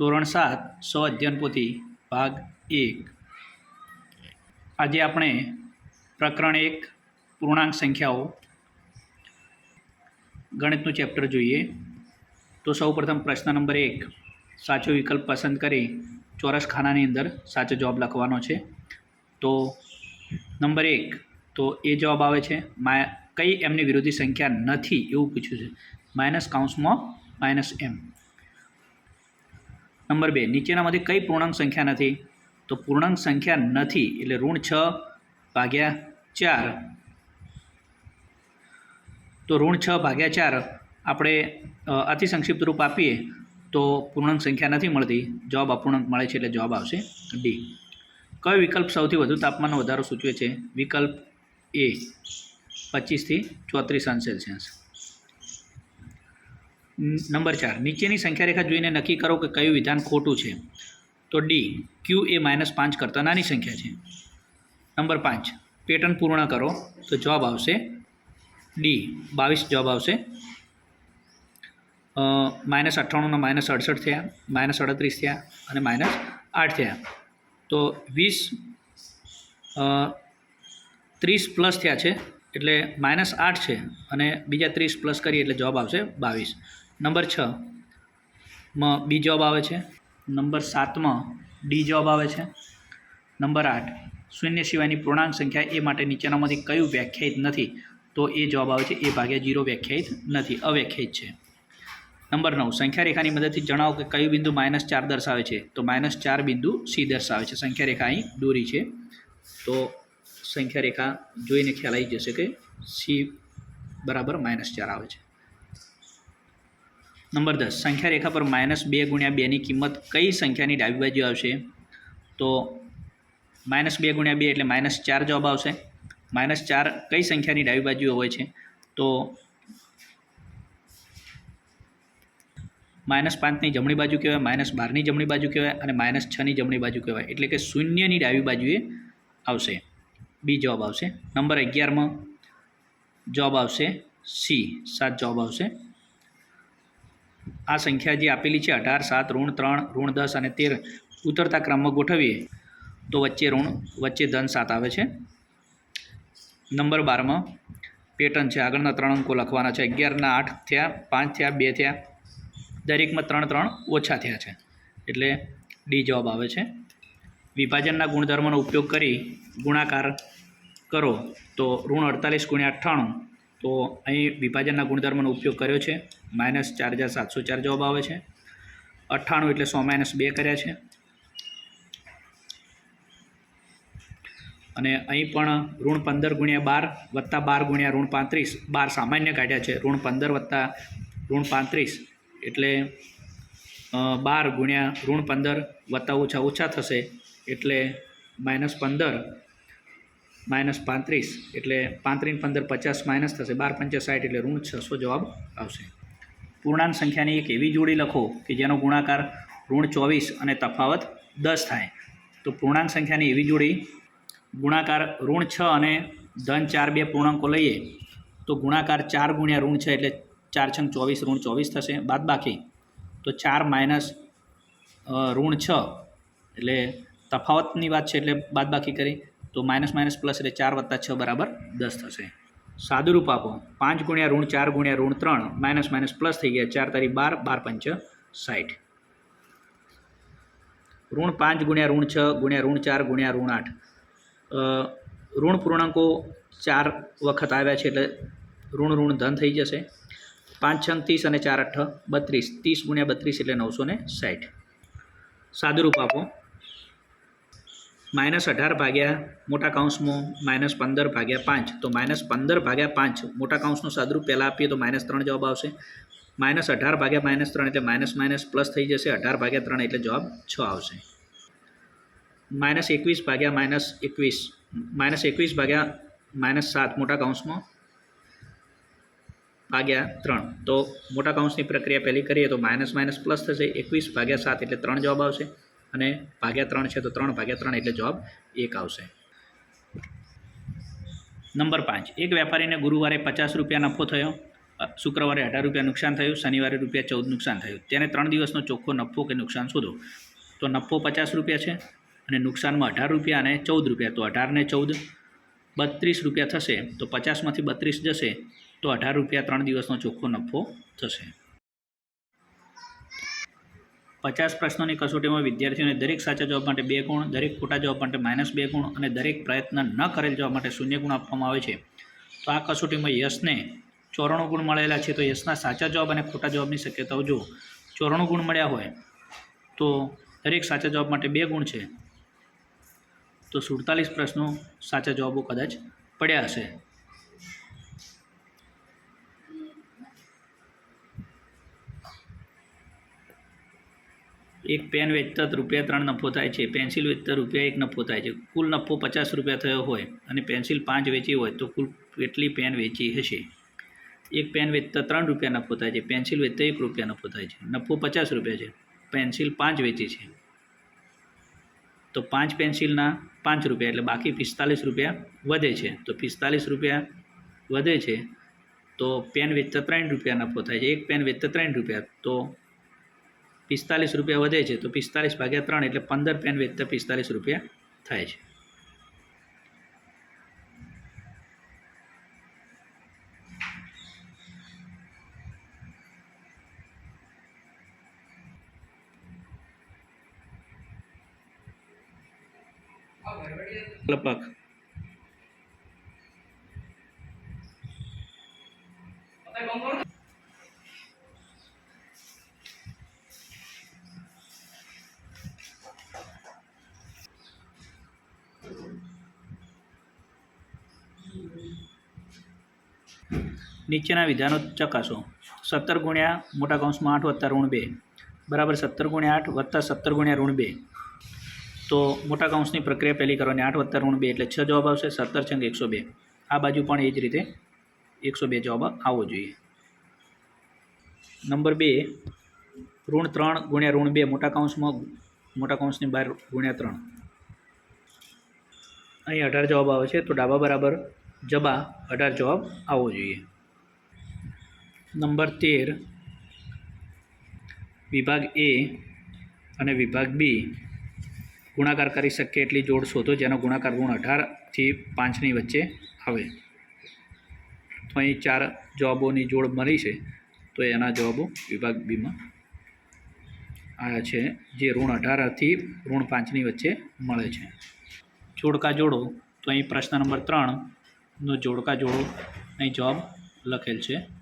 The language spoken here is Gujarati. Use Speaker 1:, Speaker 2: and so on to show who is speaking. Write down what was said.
Speaker 1: ધોરણ સાત, સો અધ્યયન પોથી ભાગ એક. આજે આપણે પ્રકરણ એક, પૂર્ણાંક સંખ્યાઓ. ગણિતનું ચેપ્ટર જોઈએ. તો સૌપ્રથમ પ્રશ્ન નંબર એક. સાચો વિકલ્પ પસંદ કરી ચોરસ ખાનાની અંદર સાચો જવાબ લખવાનો છે. તો નંબર એક, તો એ જવાબ આવે છે મા કઈ એમની વિરોધી સંખ્યા નથી એવું પૂછ્યું છે. માઇનસ કાઉન્સમાં માઇનસ એમ. નંબર બે, નીચેનામાંથી કઈ પૂર્ણાંક સંખ્યા નથી? તો પૂર્ણાંક સંખ્યા નથી એટલે ઋણ છ ભાગ્યા ચાર. તો ઋણ છ ભાગ્યા ચાર આપણે અતિ સંક્ષિપ્ત રૂપ આપીએ તો પૂર્ણાંક સંખ્યા નથી મળતી. જવાબ અપૂર્ણાંક મળે છે એટલે જવાબ આવશે ડી. કયો વિકલ્પ સૌથી વધુ તાપમાનનો વધારો સૂચવે છે? વિકલ્પ એ પચીસથી ચોત્રીસ અંશે સેલ્સિયસ નંબર ચાર, નીચેની સંખ્યા રેખા જોઈને નક્કી કરો કે કયું વિધાન ખોટું છે. તો ડી ક્યુ એ માઇનસ પાંચ કરતાં નાની સંખ્યા છે. નંબર પાંચ પેટર્ન પૂર્ણ કરો, તો જવાબ આવશે ડી બાવીસ જવાબ આવશે. માઇનસ અઠ્ઠાણુંના માઇનસ અડસઠ થયા માઇનસ અડત્રીસ થયા અને માઇનસ આઠ થયા. તો વીસ ત્રીસ પ્લસ થયા છે, એટલે માઇનસ આઠ છે અને બીજા ત્રીસ પ્લસ કરીએ એટલે જવાબ આવશે બાવીસ. નંબર છ. માં બી જવાબ આવે છે. નંબર સાતમાં ડી જવાબ આવે છે. નંબર આઠ, શૂન્ય સિવાયની પૂર્ણાંક સંખ્યા એ માટે નીચેનામાંથી કયું વ્યાખ્યાયિત નથી? તો એ જવાબ આવે છે. એ ભાગ્યા જીરો વ્યાખ્યાયિત નથી. અવ્યાખ્યાયિત છે. નંબર નવ સંખ્યા રેખાની મદદથી જણાવો કે કયું બિંદુ માઇનસ ચાર દર્શાવે છે? તો માઇનસ ચાર બિંદુ સી દર્શાવે છે. સંખ્યા રેખા અહીં દોરી છે. તો સંખ્યા રેખા જોઈને ખ્યાલ આવી જશે કે સી બરાબર માઇનસ ચાર આવે છે. નંબર દસ. સંખ્યા રેખા પર માઇનસ બે ગુણ્યા બેની કિંમત કઈ સંખ્યાની ડાબી બાજુ આવશે? તો માઇનસ બે ગુણ્યા બે એટલે માઇનસ ચાર જવાબ આવશે. માઇનસ ચાર કઈ સંખ્યાની ડાબી બાજુ હોય છે? તો માઇનસ પાંચની જમણી બાજુ કહેવાય, માઇનસ બારની જમણી બાજુ કહેવાય અને માઇનસ છની જમણી બાજુ કહેવાય. એટલે કે શૂન્યની ડાબી બાજુએ આવશે. બી જવાબ આવશે. નંબર અગિયારમાં જવાબ આવશે સી. સાત જવાબ આવશે. આ સંખ્યા જે આપેલી છે, અઢાર, સાત, ઋણ, ત્રણ, ઋણ દસ અને તેર, ઉતરતા ક્રમમાં ગોઠવીએ, તો વચ્ચે ઋણ, વચ્ચે ધન સાત આવે છે. નંબર બારમાં પેટર્ન છે, આગળના ત્રણ અંકો લખવાના છે. અગિયારના આઠ થયા, પાંચ થયા, બે થયા, દરેકમાં ત્રણ ત્રણ ઓછા થયા છે. એટલે ડી જવાબ આવે છે. વિભાજનના ગુણધર્મનો ઉપયોગ કરી ગુણાકાર કરો, તો ઋણ અડતાલીસ ગુણ્યા અઠ્ઠાણું તો અહીં વિભાજનના ગુણધર્મનો ઉપયોગ કર્યો છે. માઇનસ ચાર હજાર સાતસો ચાર જવાબ આવે છે. અઠ્ઠાણું એટલે સો માઇનસ બે કર્યા છે. અને અહીં પણ ઋણ પંદર ગુણ્યા બાર વત્તા બાર ગુણ્યા ઋણ પાંત્રીસ, બાર સામાન્ય કાઢ્યા છે. ઋણ પંદર વત્તા ઋણ પાંત્રીસ એટલે બાર ગુણ્યા ઋણ પંદર વત્તા ઓછા ઓછા થશે એટલે માઇનસ પંદર માઇનસ પાંત્રીસ એટલે પાંત્રીસ પંદર પચાસ માઇનસ થશે. બાર પંચા સાઠ એટલે ઋણ છસો જવાબ આવશે. પૂર્ણાંક સંખ્યાની એક એવી જોડી લખો કે જેનો ગુણાકાર ઋણ ચોવીસ અને તફાવત દસ થાય. તો પૂર્ણાંક સંખ્યાની એવી જોડી, ગુણાકાર ઋણ છ અને ધન ચાર બે પૂર્ણાંકો લઈએ, તો ગુણાકાર ચાર ગુણ્યા ઋણ છ એટલે ચાર છંગ ચોવીસ, ઋણ ચોવીસ થશે. બાદ બાકી, તો ચાર માઇનસ ઋણ છ એટલે તફાવતની વાત છે એટલે બાદ બાકી કરી. તો માઇનસ માઇનસ પ્લસ એટલે ચાર વત્તા છ બરાબર દસ થશે. સાદુરૂપ આપો. પાંચ ગુણ્યા ઋણ ચાર ગુણ્યા ઋણ ત્રણ. માઇનસ માઇનસ પ્લસ થઈ ગયા ચાર તારીખ બાર બાર પંચ સાઠ ઋણ પાંચ ગુણ્યા ઋણ છ ગુણ્યા ઋણ ચાર ગુણ્યા ઋણ આઠ. ઋણ પૂર્ણાંકો ચાર વખત આવ્યા છે એટલે ઋણ ઋણ ધન થઈ જશે. પાંચ છંગ ત્રીસ અને ચાર અઠ્ઠ બત્રીસ. ત્રીસ ગુણ્યા બત્રીસ એટલે નવસો ને સાઠ સાદુરૂપ આપો. માઇનસ અઢાર ભાગ્યા મોટા કાઉન્સમાં માઇનસ પંદર ભાગ્યા પાંચ. તો માઇનસ પંદર ભાગ્યા પાંચ, મોટા કાઉન્સનું સાદરૂપ પહેલાં આપીએ તો માઇનસ ત્રણ જવાબ આવશે. માઇનસ અઢાર ભાગ્યા માઇનસ ત્રણ એટલે માઇનસ માઇનસ પ્લસ થઈ જશે, અઢાર ભાગ્યા ત્રણ એટલે જવાબ છ આવશે. માઇનસ એકવીસ ભાગ્યા માઇનસ એકવીસ માઇનસ એકવીસ ભાગ્યા માઇનસ સાત મોટા કાઉન્સમાં ભાગ્યા ત્રણ. તો મોટા કાઉન્સની પ્રક્રિયા પહેલી કરીએ તો માઇનસ માઇનસ પ્લસ થશે, એકવીસ ભાગ્યા સાત એટલે ત્રણ જવાબ આવશે. અને ભાગ્યા ત્રણ છે તો ત્રણ ભાગ્યા ત્રણ એટલે જવાબ એક આવશે. નંબર પાંચ. એક વેપારીને ગુરુવારે પચાસ રૂપિયા નફો થયો. શુક્રવારે અઢાર રૂપિયા નુકસાન થયું. શનિવારે રૂપિયા ચૌદ નુકસાન થયું. તેને ત્રણ દિવસનો ચોખ્ખો નફો કે નુકસાન શોધો? તો નફો પચાસ રૂપિયા છે અને નુકસાનમાં અઢાર રૂપિયા અને ચૌદ રૂપિયા. તો અઢારને ચૌદ બત્રીસ રૂપિયા થશે. તો પચાસમાંથી બત્રીસ જશે. તો અઢાર રૂપિયા ત્રણ દિવસનો ચોખ્ખો નફો થશે. પચાસ પ્રશ્નોની કસોટીમાં વિદ્યાર્થીઓને દરેક સાચા જવાબ માટે બે ગુણ, દરેક ખોટા જવાબ માટે માઇનસ બે ગુણ અને દરેક પ્રયત્ન ન કરેલ જવાબ માટે શૂન્ય ગુણ આપવામાં આવે છે. તો આ કસોટીમાં યશને ચોરાણું ગુણ મળેલા છે. તો યશના સાચા જવાબ અને ખોટા જવાબની શક્યતાઓ જો ચોરાણું ગુણ મળ્યા હોય તો દરેક સાચા જવાબ માટે બે ગુણ છે. તો સુડતાલીસ પ્રશ્નો સાચા જવાબો કદાચ પડ્યા હશે. એક પેન વેચતા રૂપિયા ત્રણ નફો થાય છે પેન્સિલ વેચતા રૂપિયા એક નફો થાય છે. કુલ નફો પચાસ રૂપિયા થયો હોય અને પેન્સિલ પાંચ વેચી હોય તો કુલ કેટલી પેન વેચી હશે? એક પેન વેચતા ત્રણ રૂપિયા નફો થાય છે પેન્સિલ વેચતા એક રૂપિયા નફો થાય છે. નફો પચાસ રૂપિયા છે પેન્સિલ પાંચ વેચી છે. તો પાંચ પેન્સિલના પાંચ રૂપિયા, એટલે બાકી પિસ્તાલીસ રૂપિયા વધે છે. તો પિસ્તાલીસ રૂપિયા વધે છે, તો પેન વેચતા ત્રણ રૂપિયા નફો થાય છે. એક પેન વેચતા ત્રણ રૂપિયા, તો પિસ્તાલીસ રૂપિયા વધે છે, તો પિસ્તાલીસ ભાગ્યા ત્રણ એટલે પંદર પેન વેચતા પિસ્તાલીસ રૂપિયા થાય છે. લપક નીચેના વિધાનો ચકાસો. સત્તર ગુણ્યા મોટા કૌંસમાં આઠ વત્તા ઋણ બે. બરાબર સત્તર ગુણ્યા આઠ વત્તા સત્તર ગુણ્યા ઋણ બે. તો મોટા કૌંસની પ્રક્રિયા પહેલી કરવાની આઠ વત્તા ઋણ બે એટલે છ જવાબ આવશે સત્તર છંગ એકસો બે. આ બાજુ પણ એ જ રીતે એકસો બે જવાબ આવવો જોઈએ. નંબર બે, ઋણ ત્રણ ગુણ્યા ઋણ બે મોટા કૌંસમાં, મોટા કૌંસની બહાર ગુણ્યા ત્રણ. અહીં અઢાર જવાબ આવે છે તો ડાબા બરાબર જબા અઢાર જવાબ આવવો જોઈએ. નંબર તેર, વિભાગ એ અને વિભાગ બી. ગુણાકાર કરી શકીએ એટલી જોડ શોધો જેનો ગુણાકાર ગુણ અઢારથી પાંચની વચ્ચે આવે. તો અહીં ચાર જવાબોની જોડ મળી છે. તો એના જવાબો વિભાગ બીમાં આવ્યા છે, જે ઋણ અઢારથી ઋણ પાંચની વચ્ચે મળે છે. જોડકા જોડો, તો અહીં પ્રશ્ન નંબર ત્રણનો જોડકા જોડો અહીં જવાબ લખેલ છે.